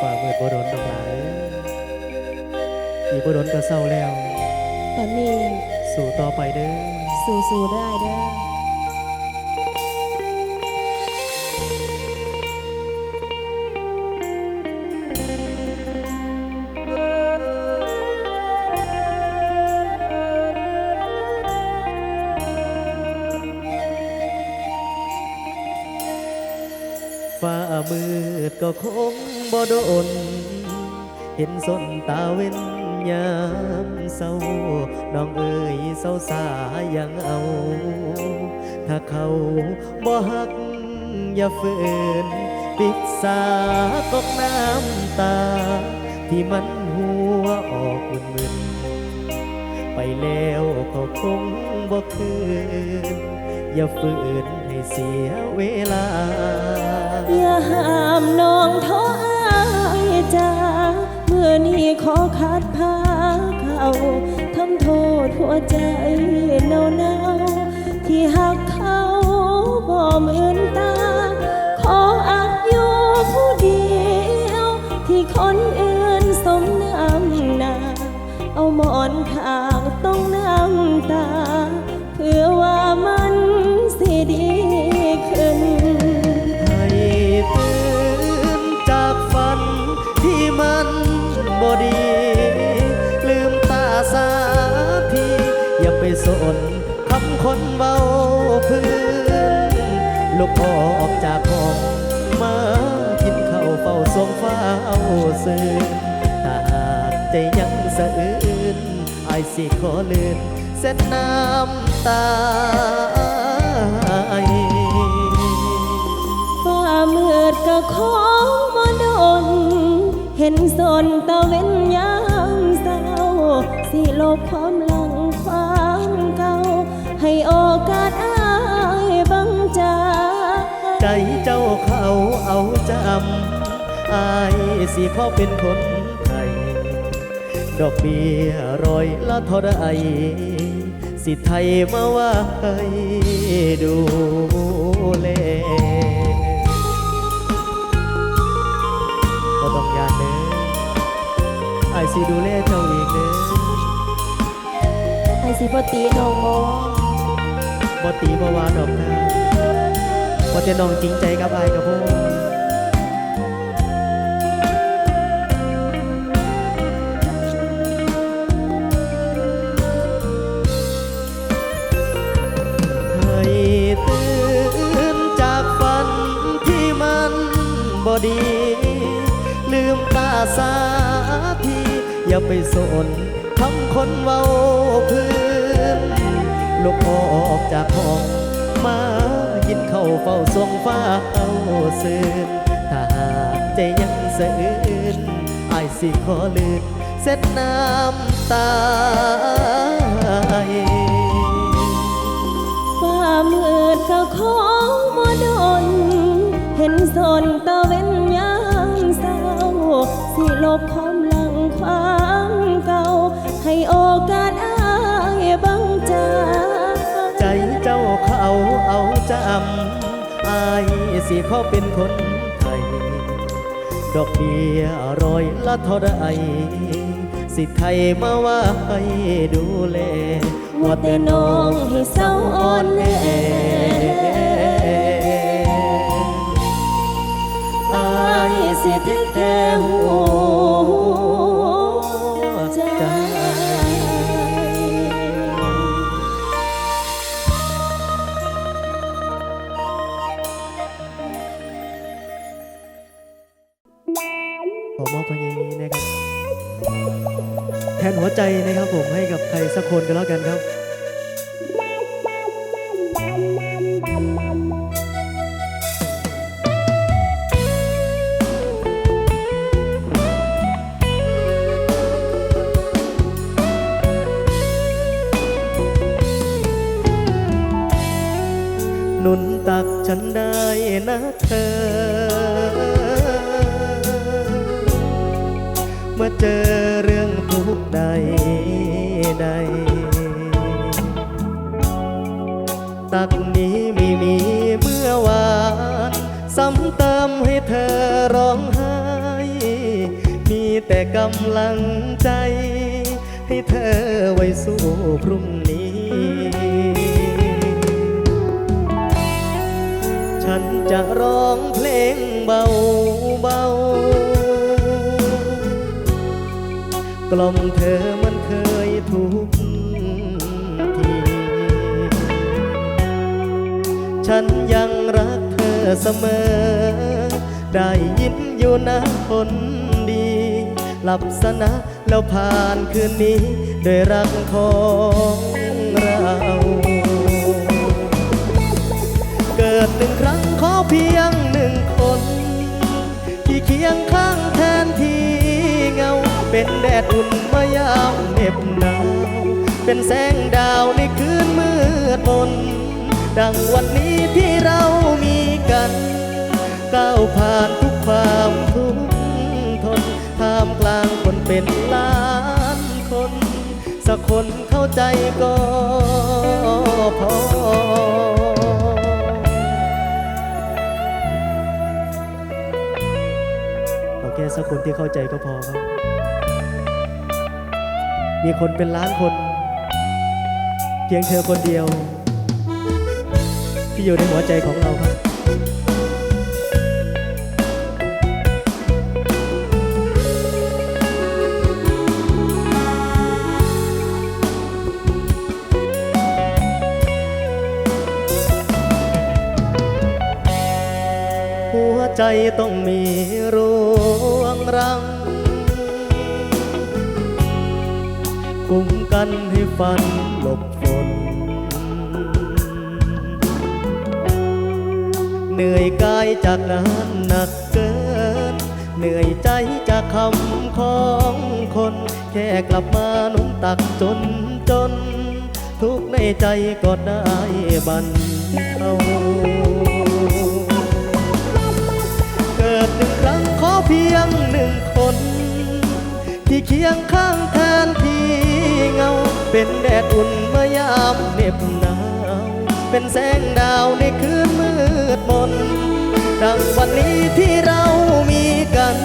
ฝ่ามืดบ่โดนดอกหลายอีบ่โดนก็เศร้าแล้ว ตอนนี้ สู่ต่อไปเด้อ สู้ๆได้เด้อ มืดก็คงบ่โดน เห็นสนตาเว้นยามเศร้า น้องเอ๋ยเศร้าสายังเอา ถ้าเขาบ่ฮักอย่าฝืน ปิดสากอกน้ำตา ที่มันหัวออกมึนๆไปแล้วก็คงบ่คืน อย่าฝืน เสียเวลา อย่าห้ามน้องท้ออายจ้าเมื่อนี้ขอขาดพาเขาทำโทษหัวใจเนาเนาที่หักเขาบ่เหมือนตา ขออักอยู่ผู้เดียว ที่คนอื่นสมน้ำหนา เอาหมอนข้างต้องน้ำตาเพื่อ ดี ลืมตาสาที อย่าไปสนคำคนเบาพื้นลุกออกจากห้องมากินข้าวเฝ้าสวงฟ้าเอาซื่อถ้าหากใจยังสะอื้นไอสิขอเลื่นเส้นน้ำตาฟ้ามืดก็ขอมาดน เห็นสนตะเว้นยามเศร้า สิลบความหลังความเก่า ให้โอกาสอายบังจาใจเจ้าเขาเอาจำอายสิขอเป็นคนไทยดอกเบี้ยร้อยละเท่าไรสิไทยมาว่าให้ดูแลก็ต้องยานเอายสิดูแลเจ้าเองเด้อไอสิปตีน้องโมบ่ตีบ่ว่าดอกนะบ่จะน้องจริงใจกับอายกับพวกให้ตื่นจากฝันที่มันบอดีลืมตาสาที อย่าไปสนคำคนเว้าพื้นลุกออกจากห้องมากินเข้าเฝ้าสวงฟ้าเอาซื่นถ้าหากใจยังสะอื้นอสิขอลืนเส็ดน้ำตาฟ้ามืดก็ขอมาดนเห็นสนตะเว้นยามเศร้าสิลบ ให้โอกาสอายบังจาใจเจ้าเขาเอาจำอายสิเขาเป็นคนไทย ดอกเบี้ยร้อยละเท่าไรสิไทยมาว่าให้ดูแลว่าแต่น้องให้เศร้าอ่อนแออายสิทิแท้หั ใจนะครับผมให้กับใครสักคนก็แล้วกันครับนุนตักฉันได้นะเธอ เมื่อเจอเรื่อง ทุกใดใด ตักนี้ไม่มีเมื่อวานซ้ำเติมให้เธอร้องไห้ มีแต่กำลังใจ ให้เธอไว้สู้พรุ่งนี้ ฉันจะร้องเพลงเบาเบา กล่อมเธอมันเคยทุกทีฉันยังรักเธอเสมอ ได้ยินอยู่นะคนดี หลับสนะแล้วผ่านคืนนี้ด้วยรักของเราเกิดหนึ่งครั้งขอเพียงหนึ่งคน ที่เคียงข้างแทนที่ เป็นแดดอุ่นมายามเหน็บหนาว เป็นแสงดาวในคืนมืดมน ดังวันนี้ที่เรามีกัน ก้าวผ่านทุกความทุกทนท่ามกลางคนเป็นล้านคน สักคนเข้าใจก็พอเอาแค่สักคนที่เข้าใจก็พอครับ มีคนเป็นล้านคน เพียงเธอคนเดียว ที่อยู่ในหัวใจของเราครับ หัวใจต้องมีรวงรัง คุ้มกันให้ฟันหลบฝน เหนื่อยกายจากงานหนักเกิน เหนื่อยใจจากคำของคน แค่กลับมาหนุนตักจนจน ทุกในใจก็ได้บันเทาเกิดหนึ่งครั้งขอเพียงหนึ่งคน ที่เคียงข้างแทนที่ เงา เป็นแดดอุ่นเมื่อยามเหน็บหนาว เป็นแสงดาวในคืนมืดมน ดังวันนี้ที่เรามีกัน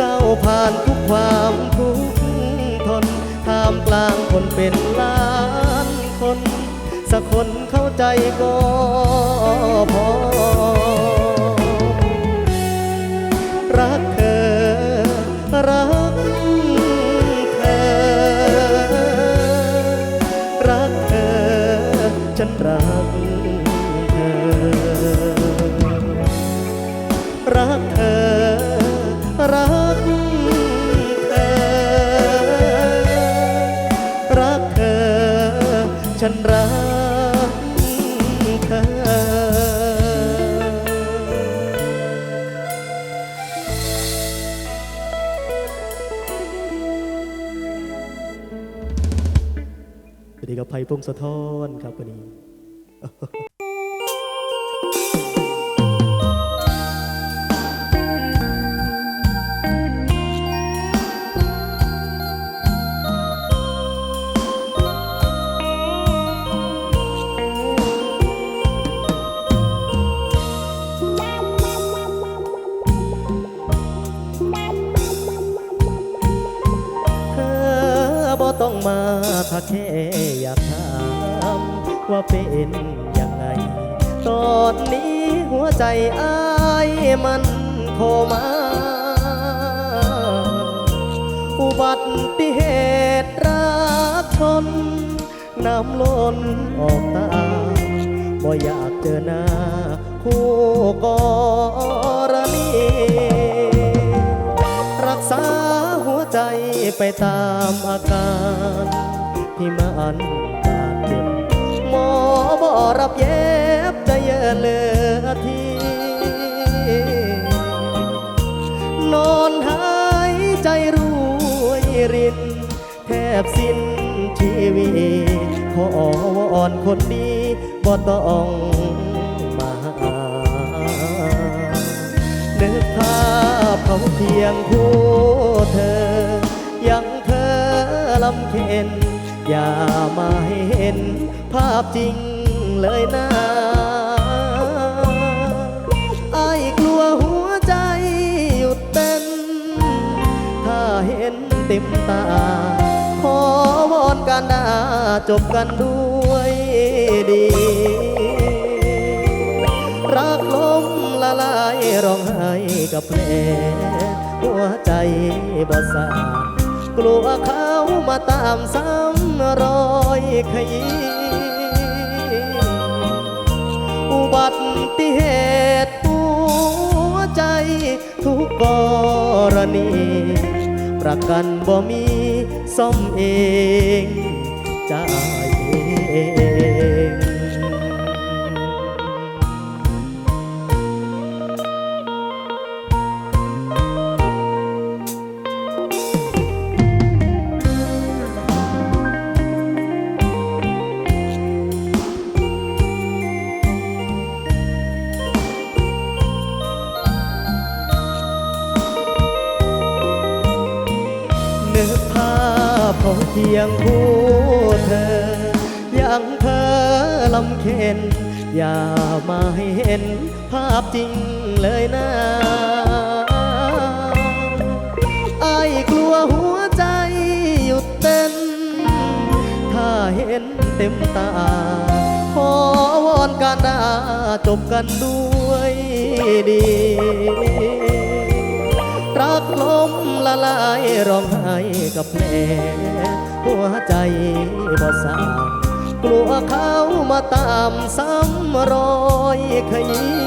ก้าวผ่านทุกความทุกข์ทนท่ามกลางคนเป็นล้านคน สักคนเข้าใจก็พอ รักเธอรัก พงศธรครับวันนี้เธอบ่ต้องมาถ้าแค่ ว่าเป็นยังไง ตอนนี้หัวใจอ้ายมันโคมาอุบัติเหตุรักชน น้ำล้นออกตาบ่อยากเจอหน้า คู่กรณีรักษาหัวใจไปตามอาการที่มัน รับเย็บจะเยอะเหลือทีนอนหายใจรวยริน แทบสิ้นชีวิตขอวอนคนดีบ่ต้องมาหานึกภาพเขาเพียงคู่เธอ ยังเธอลำเค็นอย่ามาให้เห็นภาพจริง เลยนะไอ้ายกลัวหัวใจหยุดเต้น ถ้าเห็นต็มตา ขอวอนกันดาจบกันด้วยดี รักล้มละลายร้องไห้กับแผลหัวใจบ่สานกลัวเขามาตามซ้ำรอยขยี้ อุบัติเหตุหัวใจทุกกรณี ประกันบ่มีซ่อมเองจ่ายเอง ยงคู่เธอ ยังเธอลำเค็น อย่ามาให้เห็นภาพจริงเลยนะไอ้กลัวหัวใจหยุดเต้น ถ้าเห็นเต็มตา ขอวอนการดาจบกันด้วยดีรักล้มละลายร้องไห้กับแผล หัวใจบ่สางกลัวเขามาตามซ้ำรอยขยี้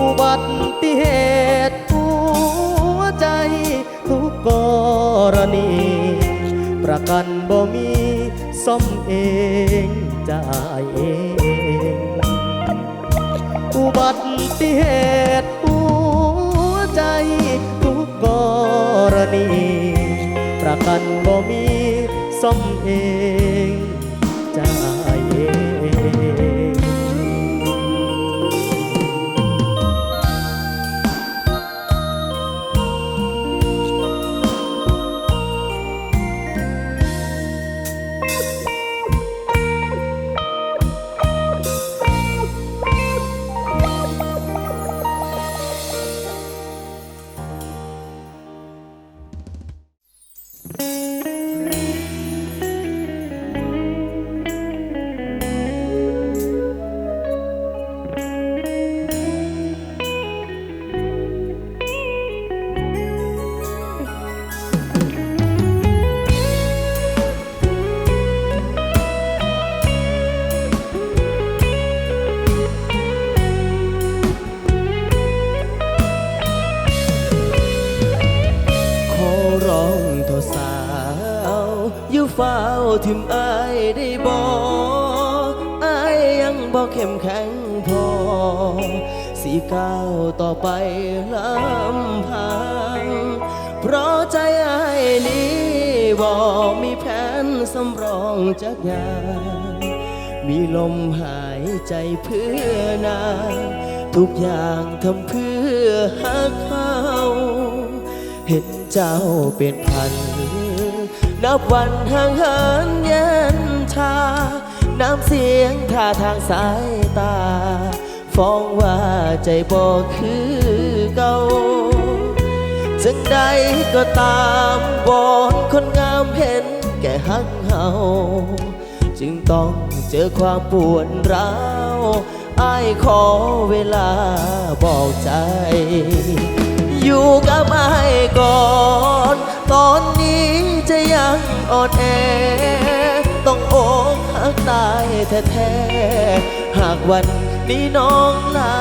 อุบัติเหตุหัวใจทุกกรณี ประกันบ่มีซ่อมเองจ่ายเองอุบัติเหตุหัวใจทุกกรณี ประกันบ่มีซ่อมเอง สีก้าวต่อไปลำพัง เพราะใจไอายนี้บอกมีแผนสำรองจากงามีลมหายใจเพื่อนา ทุกอย่างทำเพื่อหักเขาเห็นเจ้าเป็นพัน นับวันห่างเหินเย็นชา น้ำเสียงท่าทางสายตา ฟ้องว่าใจบอกคือเก่าจังใดก็ตามบอนคนงามเห็นแก่หักเฮาจึงต้องเจอความปวดร้าวอ้ายขอเวลาบอกใจ อยู่กับอ้ายก่อน ตอนนี้จะยังอ่อนแอ ต้องอกหักตายแท้ๆหากวัน นี้น้องลา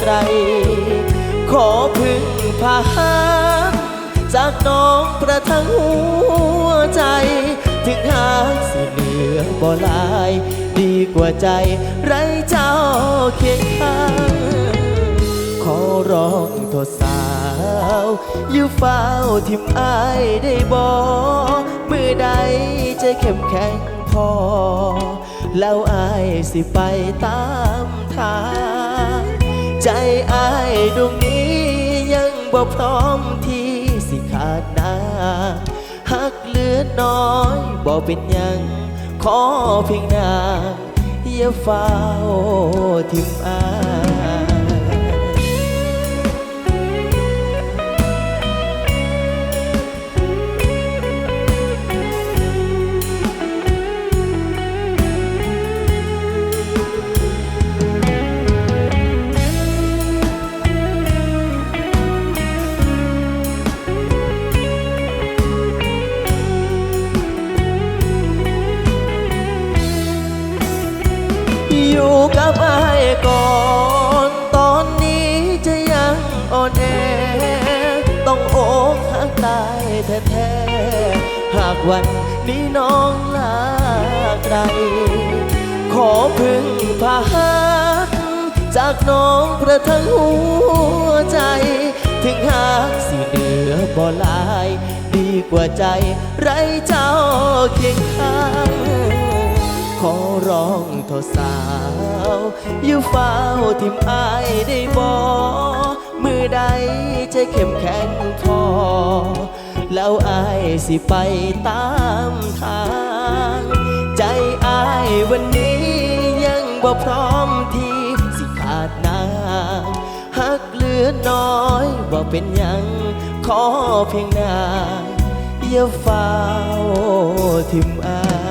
ไกล ขอพึ่งพาหาจากน้องประทังหัวใจ ถึงหากสิเหลือบ่หลาย ดีกว่าใจไร้เจ้าเคียงข้างขอร้องโทษสาว อยู่เฝ้าทิมอายได้บอกมือใดใจเข้มแข็งพอ แล้วอายสิไปตามทาง ใจอายดวงนี้ยังบ่พร้อมที่สิขาดนาหักเหลือน้อยบ่เป็นยัง ขอเพียงนางอย่าเฝ้าทิมอายายแท้ๆหากวันนี้น้องลาไกล ขอพึ่งพาหักจากน้องประทังหัวใจ ถึงหากสิเหนือบ่ลาย ดีกว่าใจไรเจ้าเคียงข้างขอร้องทอสาว อยู่เฝ้าทิมอายได้บอก ใดใจเข้มแข็งพอ แล้วอายสิไปตามทาง ใจอายวันนี้ยังบ่พร้อมที่ สิขาดนางหักเหลือน้อยบ่เป็นยังขอเพียงนางอย่าเฝ้าทิมอาย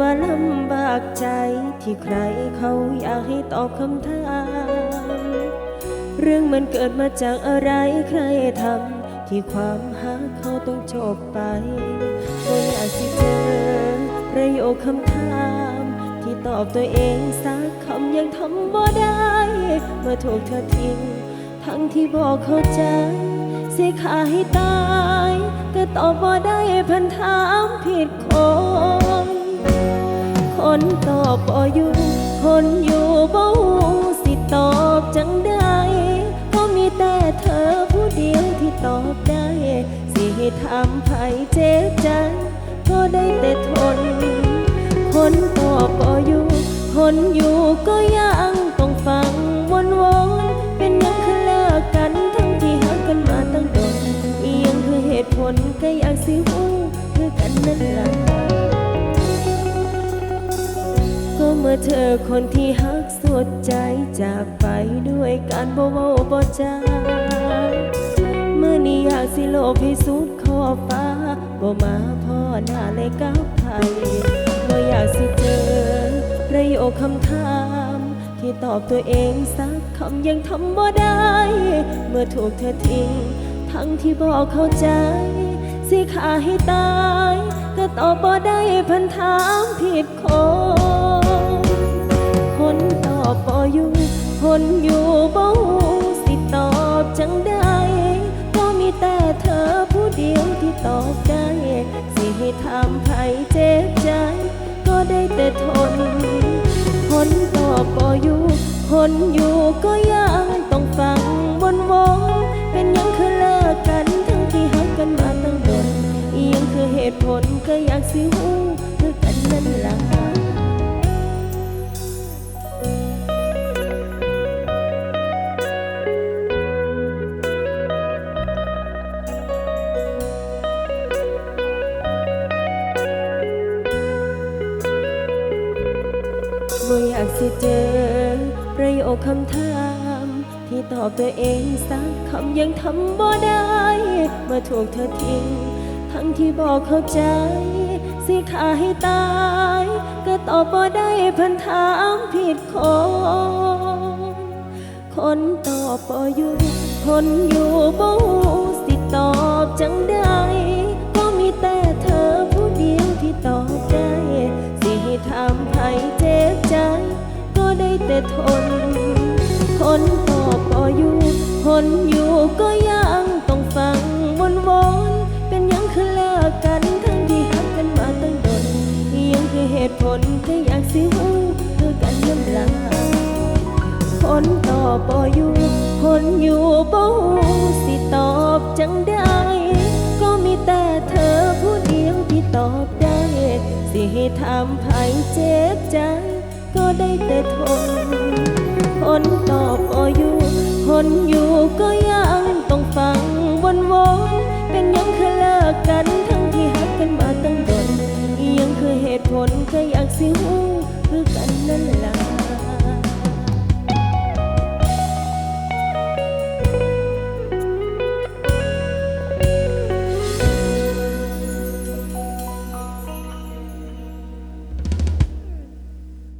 ว่าลำบากใจที่ใครเขาอยากให้ตอบคำถาม เรื่องมันเกิดมาจากอะไรใครทำที่ความหักเขาต้องจบไปก็อยากสิเจอประโยคคำถาม ที่ตอบตัวเองสักคำยังทำบ่ได้เมื่อถูกเธอทิ้ง ทั้งที่บอกเข้าใจเสียขาให้ตาย ก็ตอบบ่ได้พันถามผิดคน นตอบบ่อยู่ คนอยู่บ่หูสิตอบจังได้ก็มีแต่เธอผู้เดียวที่ตอบได้ สิให้ทำไผเจ็บใจก็ได้แต่ทน คนตอบบ่อยู่ คนอยู่ก็ยังต้องฟังวนวนๆเป็นยังคือเลิกกันทั้งที่หักกันมาตั้งดนอียังคือเหตุผลก็อยากสิหูคือกันนั่นล่ะ เธอคนที่หักสุดใจจากไปด้วยการบ่เว้าบ่จาเมื่อนี้อยากสิโลภให้สุดขอบฟ้าบ่มาพ่อหน้าเลยกับไผบ่อยากสิเจอประโยคคำถาม ที่ตอบตัวเองสักคำยังทำบ่ได้ เมื่อถูกเธอทิ้ง ทั้งที่บอกเข้าใจสิขาให้ตาย ก็ตอบบ่ได้พันถามผิดคนค อบบ่อยู่คนอยู่บ่หูสิตอบจังได้ก็มีแต่เธอผู้เดียวที่ตอบได้สิให้ทำไผเจ็บใจ ก็ได้แต่ทน คนตอบบ่อยู่คนอยู่ก็ยังต้องฟังวนวนๆเป็นยังคือเลิกกันทั้งที่หักกันมาตั้งดนยังคือเหตุผลก็อยากสิหู บ่อยากสิเจอ ประโยคคำถาม ที่ตอบตัวเองสักคำยังทำบ่ได้เมื่อถูกเธอทิ้ง ทั้งที่บอกเข้าใจ สิขาให้ตาย ก็ตอบบ่ได้พันถามผิดคนคนตอบบ่อยู่ คนอยู่บ่หูสิตอบจังได้ ทำให้เจ็บใจ ก็ได้แต่ทนคนต่อบบ่อยู่คนอยู่ก็ยังต้องฟังวนวนๆเป็นยังคือเลิกกันทั้งที่หักกันมาตั้งดนยังคือเหตุผลก็อยากสิหูคือกันน้ำลายคนต่อบบ่อยู่คนอยู่บ่หูสิตอบจังได้ ก็มีแต่เธอผู้เดียวที่ตอบ สิให้ทำภัยเจ็บใจก็ได้แต่ทน คนตอบก็อยู่ คนอยู่ก็ยังต้องฟังวนวนเป็นยังคือเลิกกันทั้งที่หักกันมาตั้งดนยังคือเหตุผลก็อยากสิหูคือกันนั่นล่ะ